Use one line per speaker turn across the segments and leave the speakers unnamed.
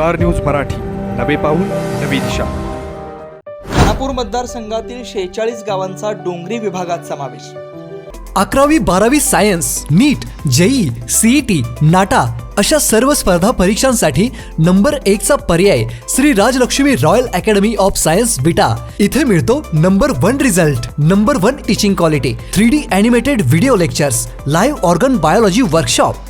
Star news Marathi. नवे पाऊल नवी दिशा.
खानापूर मतदारसंघातील शेहेचाळीस गावांचा डोंगरी विभागात समावेश.
अकरावी बारावी science NEET JEE CET NATA अशा सर्व स्पर्धा परीक्षांसाठी नंबर एकचा पर्याय Shri Rajlakshmi royal academy of science Vita इथे मिळतो number one result number one teaching quality three D animated video lectures live organ biology workshop.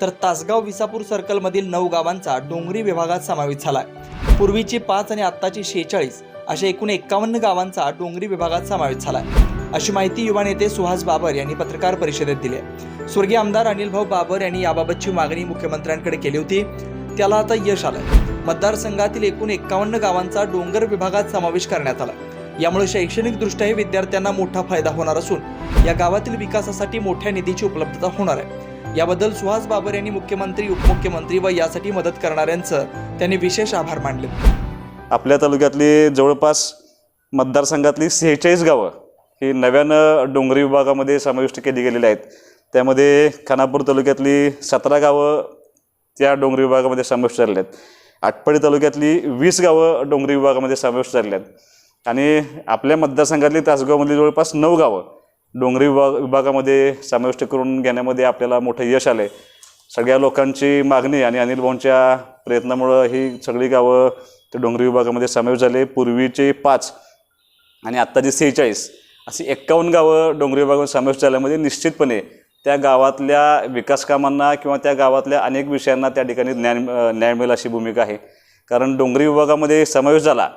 तर तासगाव विसापूर सर्कलमधील नऊ गावांचा डोंगरी विभागात समावेश झालाय. पूर्वीची पाच आणि आत्ताची शेहेचाळीस अशा एकूण एक्कावन्न गावांचा डोंगरी विभागात समावेश झालाय. अशी माहिती युवा नेते सुहास बाबर यांनी पत्रकार परिषदेत दिली आहे. स्वर्गीय आमदार अनिल भाऊ बाबर यांनी याबाबतची मागणी मुख्यमंत्र्यांकडे केली होती. त्याला आता यश आलं मतदारसंघातील एकूण एक्कावन्न गावांचा डोंगर विभागात समावेश करण्यात आला. यामुळे शैक्षणिकदृष्ट्याही विद्यार्थ्यांना मोठा फायदा होणार असून या गावातील विकासासाठी मोठ्या निधीची उपलब्धता होणार आहे. याबद्दल सुहास बाबर यांनी मुख्यमंत्री उपमुख्यमंत्री व यासाठी मदत करणाऱ्यांचं त्यांनी विशेष आभार मानले.
आपल्या तालुक्यातली जवळपास मतदारसंघातली सेहेचाळीस गावं ही नव्यानं डोंगरी विभागामध्ये समाविष्ट केली गेलेली आहेत. त्यामध्ये खानापूर तालुक्यातली सतरा गावं त्या डोंगरी विभागामध्ये समाविष्ट झालेली आहेत. आटपाडी तालुक्यातली वीस गावं डोंगरी विभागामध्ये समाविष्ट झालेली आहेत. आणि आपल्या मतदारसंघातली तासगावमधली जवळपास नऊ गावं डोंगरी विभाग विभागामध्ये समाविष्ट करून घेण्यामध्ये आपल्याला मोठं यश आलं आहे सगळ्या लोकांची मागणी आणि अनिल भाऊंच्या प्रयत्नामुळं ही सगळी गावं त्या डोंगरी विभागामध्ये समावेश झाले. पूर्वीचे पाच आणि आत्ताची सेहेचाळीस अशी एक्कावन्न गावं डोंगरी विभागामध्ये समावेश झाल्यामध्ये निश्चितपणे त्या गावातल्या विकासकामांना किंवा त्या गावातल्या अनेक विषयांना त्या ठिकाणी ज्ञान न्याय मिळेल अशी भूमिका आहे. कारण डोंगरी विभागामध्ये समावेश झाला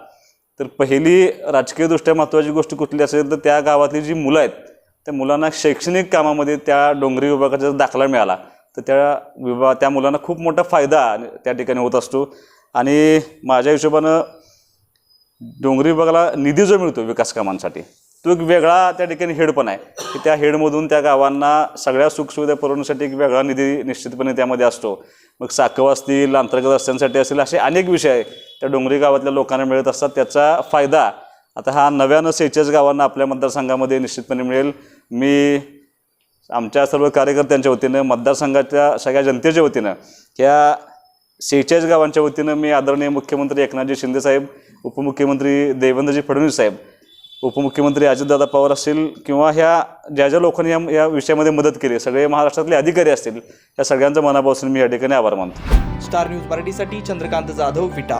तर पहिली राजकीयदृष्ट्या महत्त्वाची गोष्ट कुठली असेल तर त्या गावातली जी मुलं आहेत त्या मुलांना शैक्षणिक कामामध्ये त्या डोंगरी विभागाचा जर दाखला मिळाला तर त्या विभाग त्या मुलांना खूप मोठा फायदा त्या ठिकाणी होत असतो. आणि माझ्या हिशोबानं डोंगरी विभागाला निधी जो मिळतो विकास कामांसाठी तो एक वेगळा त्या ठिकाणी हेड पण आहे. की त्या हेडमधून त्या गावांना सगळ्या सुखसुविधा पुरवण्यासाठी एक वेगळा निधी निश्चितपणे त्यामध्ये असतो. मग साखव असतील अंतर्गत रस्त्यांसाठी असतील असे अनेक विषय त्या डोंगरी गावातल्या लोकांना मिळत असतात. त्याचा फायदा आता हा नव्यानं सेहेचाळीस गावांना आपल्या मतदारसंघामध्ये निश्चितपणे मिळेल. मी आमच्या सर्व कार्यकर्त्यांच्या वतीनं मतदारसंघाच्या सगळ्या जनतेच्या वतीनं या सेहेचाळीस गावांच्या वतीनं मी आदरणीय मुख्यमंत्री एकनाथजी शिंदेसाहेब उपमुख्यमंत्री देवेंद्रजी फडणवीस साहेब उपमुख्यमंत्री अजितदादा पवार असतील किंवा ह्या ज्या ज्या लोकांनी या या विषयामध्ये मदत केली सगळे महाराष्ट्रातले अधिकारी असतील या सगळ्यांचं मनापासून मी या ठिकाणी आभार मानतो.
स्टार न्यूज मराठीसाठी चंद्रकांत जाधव विटा.